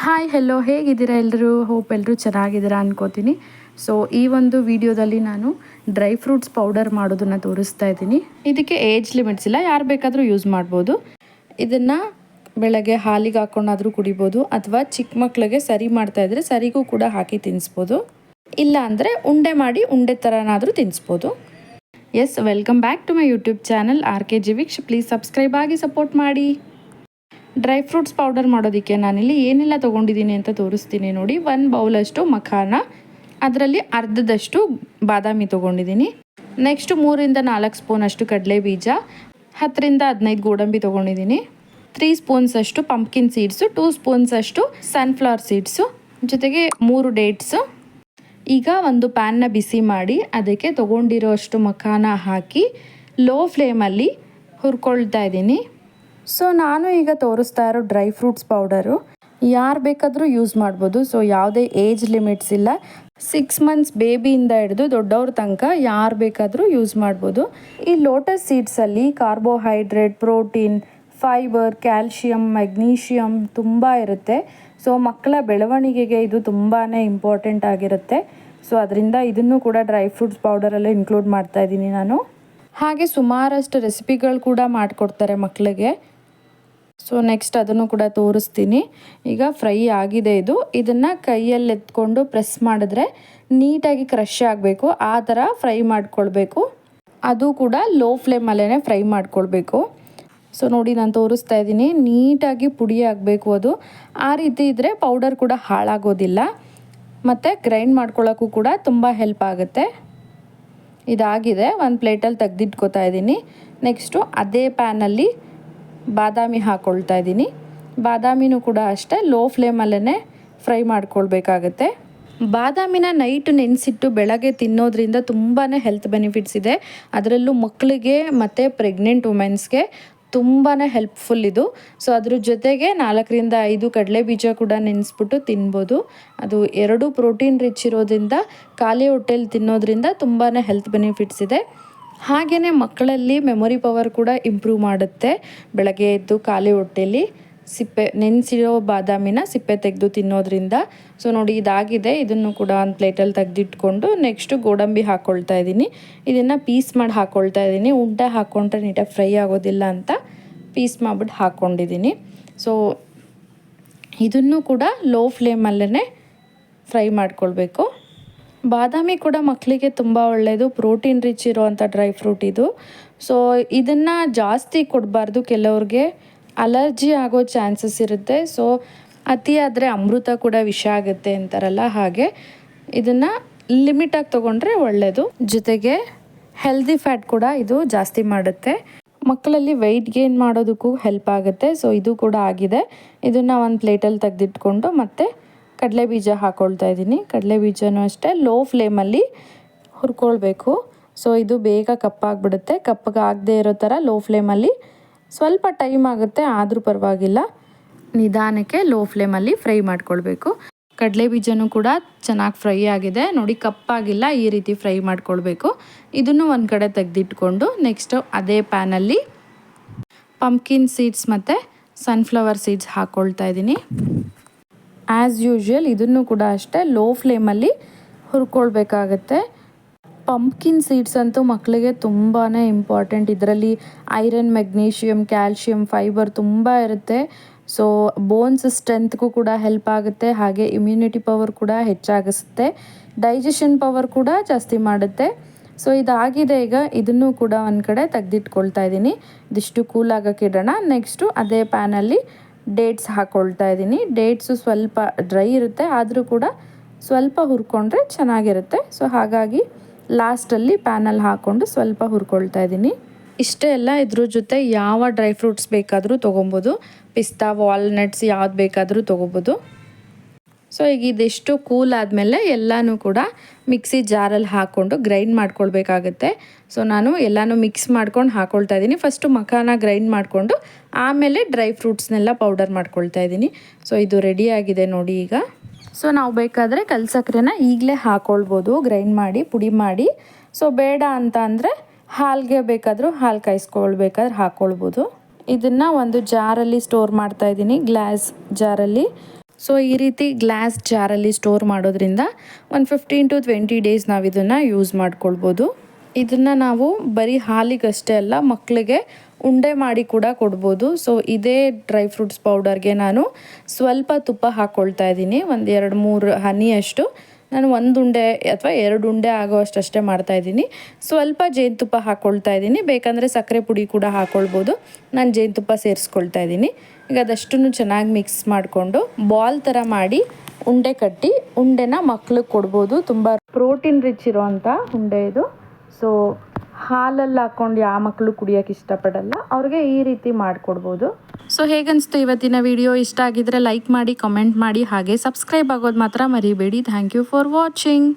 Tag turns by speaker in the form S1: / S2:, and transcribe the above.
S1: Hi hello ಹೇಗಿದ್ದೀರಾ ಎಲ್ಲರೂ hope ಎಲ್ಲರೂ ಚೆನ್ನಾಗಿದ್ದೀರಾ ಅನ್ಕೋತೀನಿ. ಸೊ ಈ ಒಂದು ವಿಡಿಯೋದಲ್ಲಿ ನಾನು ಡ್ರೈ ಫ್ರೂಟ್ಸ್ ಪೌಡರ್ ಮಾಡೋದನ್ನು ತೋರಿಸ್ತಾ ಇದ್ದೀನಿ. ಇದಕ್ಕೆ ಏಜ್ ಲಿಮಿಟ್ಸ್ ಇಲ್ಲ. ಯಾರು ಬೇಕಾದರೂ ಯೂಸ್ ಮಾಡ್ಬೋದು. ಇದನ್ನು ಬೆಳಗ್ಗೆ ಹಾಲಿಗೆ ಹಾಕ್ಕೊಂಡಾದರೂ ಕುಡಿಬೋದು. ಅಥವಾ ಚಿಕ್ಕ ಮಕ್ಕಳಿಗೆ ಸರಿ ಮಾಡ್ತಾ ಇದ್ರೆ ಸರಿಗೂ ಕೂಡ ಹಾಕಿ ತಿನ್ನಿಸ್ಬೋದು ಇಲ್ಲ ಅಂದರೆ ಉಂಡೆ ಮಾಡಿ ಉಂಡೆ ಥರನಾದರೂ ತಿನ್ನಿಸ್ಬೋದು yes welcome back to my YouTube channel R K G ವಿಕ್ಷ್ please subscribe ಆಗಿ ಸಪೋರ್ಟ್ ಮಾಡಿ. ಡ್ರೈ ಫ್ರೂಟ್ಸ್ ಪೌಡರ್ ಮಾಡೋದಕ್ಕೆ ನಾನಿಲ್ಲಿ ಏನೆಲ್ಲ ತೊಗೊಂಡಿದ್ದೀನಿ ಅಂತ ತೋರಿಸ್ತೀನಿ ನೋಡಿ. ಒನ್ ಬೌಲಷ್ಟು ಮಖಾನ. ಅದರಲ್ಲಿ ಅರ್ಧದಷ್ಟು ಬಾದಾಮಿ ತೊಗೊಂಡಿದ್ದೀನಿ. ನೆಕ್ಸ್ಟ್ ಮೂರಿಂದ ನಾಲ್ಕು ಸ್ಪೂನಷ್ಟು ಕಡಲೆ ಬೀಜ. ಹತ್ತರಿಂದ ಹದಿನೈದು ಗೋಡಂಬಿ ತೊಗೊಂಡಿದ್ದೀನಿ. ತ್ರೀ ಸ್ಪೂನ್ಸ್ ಅಷ್ಟು ಪಂಪ್ಕಿನ್ ಸೀಡ್ಸು ಟೂ ಸ್ಪೂನ್ಸ್ ಅಷ್ಟು ಸನ್ಫ್ಲವರ್ ಸೀಡ್ಸು ಜೊತೆಗೆ ಮೂರು ಡೇಟ್ಸು ಈಗ ಒಂದು ಪ್ಯಾನ್ನ ಬಿಸಿ ಮಾಡಿ ಅದಕ್ಕೆ ತೊಗೊಂಡಿರೋ ಅಷ್ಟು ಮಖಾನ ಹಾಕಿ ಲೋ ಫ್ಲೇಮಲ್ಲಿ ಹುರ್ಕೊಳ್ತಾ ಇದ್ದೀನಿ. ಸೊ ನಾನು ಈಗ ತೋರಿಸ್ತಾ ಇರೋ ಡ್ರೈ ಫ್ರೂಟ್ಸ್ ಪೌಡರು ಯಾರು ಬೇಕಾದರೂ ಯೂಸ್ ಮಾಡ್ಬೋದು. ಸೊ ಯಾವುದೇ ಏಜ್ ಲಿಮಿಟ್ಸ್ ಇಲ್ಲ. ಸಿಕ್ಸ್ ಮಂತ್ಸ್ ಬೇಬಿಯಿಂದ ಹಿಡಿದು ದೊಡ್ಡವ್ರ ತನಕ ಯಾರು ಬೇಕಾದರೂ ಯೂಸ್ ಮಾಡ್ಬೋದು. ಈ lotus ಸೀಡ್ಸಲ್ಲಿ carbohydrate protein fibre calcium magnesium ತುಂಬ ಇರುತ್ತೆ. ಸೊ ಮಕ್ಕಳ ಬೆಳವಣಿಗೆಗೆ ಇದು ತುಂಬಾ ಇಂಪಾರ್ಟೆಂಟ್ ಆಗಿರುತ್ತೆ. ಸೊ ಅದರಿಂದ ಇದನ್ನು ಕೂಡ ಡ್ರೈ ಫ್ರೂಟ್ಸ್ ಪೌಡರಲ್ಲೇ ಇನ್ಕ್ಲೂಡ್ ಮಾಡ್ತಾ ಇದ್ದೀನಿ ನಾನು. ಹಾಗೆ ಸುಮಾರಷ್ಟು ರೆಸಿಪಿಗಳು ಕೂಡ ಮಾಡಿಕೊಡ್ತಾರೆ ಮಕ್ಕಳಿಗೆ ಸೊ ನೆಕ್ಸ್ಟ್ ಅದನ್ನು ಕೂಡ ತೋರಿಸ್ತೀನಿ. ಈಗ ಫ್ರೈ ಆಗಿದೆ ಇದು. ಇದನ್ನು ಕೈಯಲ್ಲಿ ಎತ್ಕೊಂಡು ಪ್ರೆಸ್ ಮಾಡಿದ್ರೆ ನೀಟಾಗಿ ಕ್ರಶ್ ಆಗಬೇಕು. ಆ ಥರ ಫ್ರೈ ಮಾಡ್ಕೊಳ್ಬೇಕು. ಅದು ಕೂಡ ಲೋ ಫ್ಲೇಮಲ್ಲೇ ಫ್ರೈ ಮಾಡ್ಕೊಳ್ಬೇಕು. ಸೊ ನೋಡಿ ನಾನು ತೋರಿಸ್ತಾ ಇದ್ದೀನಿ. ನೀಟಾಗಿ ಪುಡಿ ಆಗಬೇಕು ಅದು. ಆ ರೀತಿ ಇದ್ದರೆ ಪೌಡರ್ ಕೂಡ ಹಾಳಾಗೋದಿಲ್ಲ. ಮತ್ತು ಗ್ರೈಂಡ್ ಮಾಡ್ಕೊಳ್ಳೋಕ್ಕೂ ಕೂಡ ತುಂಬ ಹೆಲ್ಪ್ ಆಗುತ್ತೆ. ಇದಾಗಿದೆ. ಒಂದು ಪ್ಲೇಟಲ್ಲಿ ತೆಗ್ದಿಟ್ಕೋತಾ ಇದ್ದೀನಿ. ನೆಕ್ಸ್ಟು ಅದೇ ಪ್ಯಾನಲ್ಲಿ ಬಾದಾಮಿ ಹಾಕ್ಕೊಳ್ತಾ ಇದ್ದೀನಿ. ಬಾದಾಮಿನೂ ಕೂಡ ಅಷ್ಟೇ ಲೋ ಫ್ಲೇಮಲ್ಲೇ ಫ್ರೈ ಮಾಡ್ಕೊಳ್ಬೇಕಾಗತ್ತೆ. ಬಾದಾಮಿನ ನೈಟ್ ನೆನೆಸಿಟ್ಟು ಬೆಳಗ್ಗೆ ತಿನ್ನೋದ್ರಿಂದ ತುಂಬಾ ಹೆಲ್ತ್ ಬೆನಿಫಿಟ್ಸ್ ಇದೆ. ಅದರಲ್ಲೂ ಮಕ್ಕಳಿಗೆ ಮತ್ತು ಪ್ರೆಗ್ನೆಂಟ್ ವುಮೆನ್ಸ್ಗೆ ತುಂಬಾ ಹೆಲ್ಪ್ಫುಲ್ ಇದು. ಸೊ ಅದ್ರ ಜೊತೆಗೆ ನಾಲ್ಕರಿಂದ ಐದು ಕಡಲೆ ಬೀಜ ಕೂಡ ನೆನೆಸ್ಬಿಟ್ಟು ತಿನ್ಬೋದು. ಅದು ಎರಡು ಪ್ರೋಟೀನ್ ರಿಚ್ ಇರೋದ್ರಿಂದ, ಖಾಲಿ ಹೊಟ್ಟೆಲಿ ತಿನ್ನೋದ್ರಿಂದ ತುಂಬಾ ಹೆಲ್ತ್ ಬೆನಿಫಿಟ್ಸ್ ಇದೆ. ಹಾಗೆಯೇ ಮಕ್ಕಳಲ್ಲಿ ಮೆಮೊರಿ ಪವರ್ ಕೂಡ ಇಂಪ್ರೂವ್ ಮಾಡುತ್ತೆ. ಬೆಳಗ್ಗೆ ಎದ್ದು ಖಾಲಿ ಹೊಟ್ಟೆಲಿ ಸಿಪ್ಪೆ, ನೆನೆಸಿರೋ ಬಾದಾಮಿನ ಸಿಪ್ಪೆ ತೆಗೆದು ತಿನ್ನೋದ್ರಿಂದ. ಸೊ ನೋಡಿ ಇದಾಗಿದೆ. ಇದನ್ನು ಕೂಡ ಒಂದು ಪ್ಲೇಟಲ್ಲಿ ತೆಗೆದಿಟ್ಕೊಂಡು ನೆಕ್ಸ್ಟು ಗೋಡಂಬಿ ಹಾಕ್ಕೊಳ್ತಾ ಇದ್ದೀನಿ. ಇದನ್ನು ಪೀಸ್ ಮಾಡಿ ಹಾಕ್ಕೊಳ್ತಾ ಇದ್ದೀನಿ. ಉಂಡೆ ಹಾಕ್ಕೊಂಡ್ರೆ ನೀಟಾಗಿ ಫ್ರೈ ಆಗೋದಿಲ್ಲ ಅಂತ ಪೀಸ್ ಮಾಡಿಬಿಟ್ಟು ಹಾಕ್ಕೊಂಡಿದ್ದೀನಿ ಸೊ ಇದನ್ನು ಕೂಡ ಲೋ ಫ್ಲೇಮಲ್ಲೇ ಫ್ರೈ ಮಾಡ್ಕೊಳ್ಬೇಕು. ಬಾದಾಮಿ ಕೂಡ ಮಕ್ಕಳಿಗೆ ತುಂಬ ಒಳ್ಳೆಯದು ಪ್ರೋಟೀನ್ ರಿಚ್ ಇರುವಂಥ ಡ್ರೈ ಫ್ರೂಟ್ ಇದು. ಸೊ ಇದನ್ನು ಜಾಸ್ತಿ ಕೊಡಬಾರ್ದು, ಕೆಲವ್ರಿಗೆ ಅಲರ್ಜಿ ಆಗೋ ಚಾನ್ಸಸ್ ಇರುತ್ತೆ. ಸೊ ಅತಿಯಾದರೆ ಅಮೃತ ಕೂಡ ವಿಷ ಆಗುತ್ತೆ ಅಂತಾರಲ್ಲ ಹಾಗೆ. ಇದನ್ನು ಲಿಮಿಟಾಗಿ ತೊಗೊಂಡ್ರೆ ಒಳ್ಳೆಯದು ಜೊತೆಗೆ ಹೆಲ್ದಿ ಫ್ಯಾಟ್ ಕೂಡ ಇದು ಜಾಸ್ತಿ ಮಾಡುತ್ತೆ. ಮಕ್ಕಳಲ್ಲಿ ವೆಯ್ಟ್ ಗೇನ್ ಮಾಡೋದಕ್ಕೂ ಹೆಲ್ಪ್ ಆಗುತ್ತೆ. ಸೊ ಇದು ಕೂಡ ಆಗಿದೆ. ಇದನ್ನು ಒಂದು ಪ್ಲೇಟಲ್ಲಿ ತೆಗೆದಿಟ್ಕೊಂಡು ಮತ್ತೆ ಕಡಲೆ ಬೀಜ ಹಾಕ್ಕೊಳ್ತಾ ಇದ್ದೀನಿ. ಕಡಲೆ ಬೀಜನೂ ಅಷ್ಟೇ ಲೋ ಫ್ಲೇಮಲ್ಲಿ ಹುರ್ಕೊಳ್ಬೇಕು. ಸೊ ಇದು ಬೇಗ ಕಪ್ಪಾಗ್ಬಿಡುತ್ತೆ. ಕಪ್ಪಗೆ ಆಗದೆ ಇರೋ ಥರ ಲೋ ಫ್ಲೇಮಲ್ಲಿ ಸ್ವಲ್ಪ ಟೈಮ್ ಆಗುತ್ತೆ, ಆದರೂ ಪರವಾಗಿಲ್ಲ. ನಿಧಾನಕ್ಕೆ ಲೋ ಫ್ಲೇಮಲ್ಲಿ ಫ್ರೈ ಮಾಡ್ಕೊಳ್ಬೇಕು. ಕಡಲೆ ಬೀಜನೂ ಕೂಡ ಚೆನ್ನಾಗಿ ಫ್ರೈ ಆಗಿದೆ. ನೋಡಿ, ಕಪ್ಪಾಗಿಲ್ಲ, ಈ ರೀತಿ ಫ್ರೈ ಮಾಡ್ಕೊಳ್ಬೇಕು. ಇದನ್ನು ಒಂದು ಕಡೆ ತೆಗೆದಿಟ್ಕೊಂಡು ನೆಕ್ಸ್ಟು ಅದೇ ಪ್ಯಾನಲ್ಲಿ ಪಂಪ್ಕಿನ್ ಸೀಡ್ಸ್ ಮತ್ತು ಸನ್ಫ್ಲವರ್ ಸೀಡ್ಸ್ ಹಾಕ್ಕೊಳ್ತಾ ಇದ್ದೀನಿ. ಆ್ಯಸ್ ಯೂಶ್ವಲ್ ಇದನ್ನು ಕೂಡ ಅಷ್ಟೇ ಲೋ ಫ್ಲೇಮಲ್ಲಿ ಹುರ್ಕೊಳ್ಬೇಕಾಗತ್ತೆ. ಪಂಪ್ಕಿನ್ ಸೀಡ್ಸ್ ಅಂತೂ ಮಕ್ಕಳಿಗೆ ತುಂಬಾ ಇಂಪಾರ್ಟೆಂಟ್ ಇದರಲ್ಲಿ ಐರನ್ ಮೆಗ್ನೀಷಿಯಮ್ ಕ್ಯಾಲ್ಶಿಯಮ್ ಫೈಬರ್ ತುಂಬ ಇರುತ್ತೆ. ಸೊ ಬೋನ್ಸ್ ಸ್ಟ್ರೆಂತ್ಗೂ ಕೂಡ ಹೆಲ್ಪ್ ಆಗುತ್ತೆ. ಹಾಗೆ ಇಮ್ಯುನಿಟಿ ಪವರ್ ಕೂಡ ಹೆಚ್ಚಾಗಿಸುತ್ತೆ. ಡೈಜೆಷನ್ ಪವರ್ ಕೂಡ ಜಾಸ್ತಿ ಮಾಡುತ್ತೆ. ಸೊ ಇದಾಗಿದೆ ಈಗ. ಇದನ್ನು ಕೂಡ ಒಂದು ಕಡೆ ತೆಗೆದಿಟ್ಕೊಳ್ತಾ ಇದ್ದೀನಿ. ಇದಿಷ್ಟು ಕೂಲ್ ಆಗೋಕ್ಕೆ ಇಡೋಣ. ನೆಕ್ಸ್ಟು ಅದೇ ಪ್ಯಾನಲ್ಲಿ ಡೇಟ್ಸ್ ಹಾಕ್ಕೊಳ್ತಾ ಇದ್ದೀನಿ. ಡೇಟ್ಸು ಸ್ವಲ್ಪ ಡ್ರೈ ಇರುತ್ತೆ, ಆದರೂ ಕೂಡ ಸ್ವಲ್ಪ ಹುರ್ಕೊಂಡ್ರೆ ಚೆನ್ನಾಗಿರುತ್ತೆ. ಸೊ ಹಾಗಾಗಿ ಲಾಸ್ಟಲ್ಲಿ ಪ್ಯಾನಲ್ಲಿ ಹಾಕ್ಕೊಂಡು ಸ್ವಲ್ಪ ಹುರ್ಕೊಳ್ತಾ ಇದ್ದೀನಿ. ಇಷ್ಟೇ ಎಲ್ಲ ಇದ್ರ ಜೊತೆ ಯಾವ ಡ್ರೈ ಫ್ರೂಟ್ಸ್ ಬೇಕಾದರೂ ತೊಗೊಬೋದು. ಪಿಸ್ತಾ ವಾಲ್ನಟ್ಸ್ ಯಾವ್ದು ಬೇಕಾದರೂ ತೊಗೋಬೋದು. ಸೊ ಈಗ ಇದಿಷ್ಟು ಕೂಲ್ ಆದಮೇಲೆ ಎಲ್ಲನೂ ಕೂಡ ಮಿಕ್ಸಿ ಜಾರಲ್ಲಿ ಹಾಕ್ಕೊಂಡು ಗ್ರೈಂಡ್ ಮಾಡ್ಕೊಳ್ಬೇಕಾಗತ್ತೆ. ಸೊ ನಾನು ಎಲ್ಲನೂ ಮಿಕ್ಸ್ ಮಾಡ್ಕೊಂಡು ಹಾಕ್ಕೊಳ್ತಾ ಇದ್ದೀನಿ. ಫಸ್ಟು ಮಖಾನ ಗ್ರೈಂಡ್ ಮಾಡಿಕೊಂಡು ಆಮೇಲೆ ಡ್ರೈ ಫ್ರೂಟ್ಸ್ನೆಲ್ಲ ಪೌಡರ್ ಮಾಡ್ಕೊಳ್ತಾ ಇದ್ದೀನಿ. ಸೊ ಇದು ರೆಡಿ ಆಗಿದೆ ನೋಡಿ ಈಗ. ಸೊ ನಾವು ಬೇಕಾದರೆ ಕಲ್ಸಕ್ಕರೆನ ಈಗಲೇ ಹಾಕ್ಕೊಳ್ಬೋದು ಗ್ರೈಂಡ್ ಮಾಡಿ, ಪುಡಿ ಮಾಡಿ. ಸೊ ಬೇಡ ಅಂತ ಅಂದರೆ ಹಾಲಿಗೆ ಬೇಕಾದರೂ ಹಾಲು ಕಾಯಿಸ್ಕೊಳ್ಬೇಕಾದ್ರೆ ಹಾಕ್ಕೊಳ್ಬೋದು ಇದನ್ನು ಒಂದು ಜಾರಲ್ಲಿ ಸ್ಟೋರ್ ಮಾಡ್ತಾ ಇದ್ದೀನಿ ಗ್ಲಾಸ್ ಜಾರಲ್ಲಿ ಸೊ ಈ ರೀತಿ ಗ್ಲಾಸ್ ಜಾರಲ್ಲಿ ಸ್ಟೋರ್ ಮಾಡೋದ್ರಿಂದ ಒಂದು ಫಿಫ್ಟೀನ್ ಟು ಟ್ವೆಂಟಿ ಡೇಸ್ ನಾವು ಇದನ್ನು ಯೂಸ್ ಮಾಡ್ಕೊಳ್ಬೋದು. ಇದನ್ನು ನಾವು ಬರೀ ಹಾಲಿಗಷ್ಟೇ ಅಲ್ಲ ಮಕ್ಕಳಿಗೆ ಉಂಡೆ ಮಾಡಿ ಕೂಡ ಕೊಡ್ಬೋದು. ಸೊ ಇದೇ ಡ್ರೈ ಫ್ರೂಟ್ಸ್ ಪೌಡರ್ಗೆ ನಾನು ಸ್ವಲ್ಪ ತುಪ್ಪ ಹಾಕ್ಕೊಳ್ತಾ ಇದ್ದೀನಿ. ಒಂದು ಎರಡು ಮೂರು ಹನಿಯಷ್ಟು ನಾನು ಒಂದು ಉಂಡೆ ಅಥವಾ ಎರಡು ಉಂಡೆ ಆಗೋ ಅಷ್ಟಷ್ಟೇ ಮಾಡ್ತಾ ಇದ್ದೀನಿ. ಸ್ವಲ್ಪ ಜೇನುತುಪ್ಪ ಹಾಕ್ಕೊಳ್ತಾ ಇದ್ದೀನಿ. ಬೇಕಂದರೆ ಸಕ್ಕರೆ ಪುಡಿ ಕೂಡ ಹಾಕ್ಕೊಳ್ಬೋದು ನಾನು ಜೇನುತುಪ್ಪ ಸೇರಿಸ್ಕೊಳ್ತಾ ಇದ್ದೀನಿ. ಈಗ ಅದಷ್ಟು ಚೆನ್ನಾಗಿ ಮಿಕ್ಸ್ ಮಾಡಿಕೊಂಡು ಬಾಲ್ ಥರ ಮಾಡಿ ಉಂಡೆ ಕಟ್ಟಿ ಉಂಡೆನ ಮಕ್ಳಿಗೆ ಕೊಡ್ಬೋದು. ತುಂಬ ಪ್ರೋಟೀನ್ ರಿಚ್ ಇರೋವಂಥ ಉಂಡೆ ಇದು. ಸೊ ಹಾಲಲ್ಲಿ ಹಾಕ್ಕೊಂಡು ಯಾವ ಮಕ್ಕಳು ಕುಡಿಯೋಕೆ ಇಷ್ಟಪಡಲ್ಲ, ಅವ್ರಿಗೆ ಈ ರೀತಿ ಮಾಡಿಕೊಡ್ಬೋದು. ಸೊ ಹೇಗನ್ನಿಸ್ತು ಇವತ್ತಿನ ವಿಡಿಯೋ ಇಷ್ಟ ಆಗಿದ್ರೆ ಲೈಕ್ ಮಾಡಿ ಕಮೆಂಟ್ ಮಾಡಿ, ಹಾಗೆ ಸಬ್ಸ್ಕ್ರೈಬ್ ಆಗೋದು ಮಾತ್ರ ಮರಿಬೇಡಿ. Thank you for watching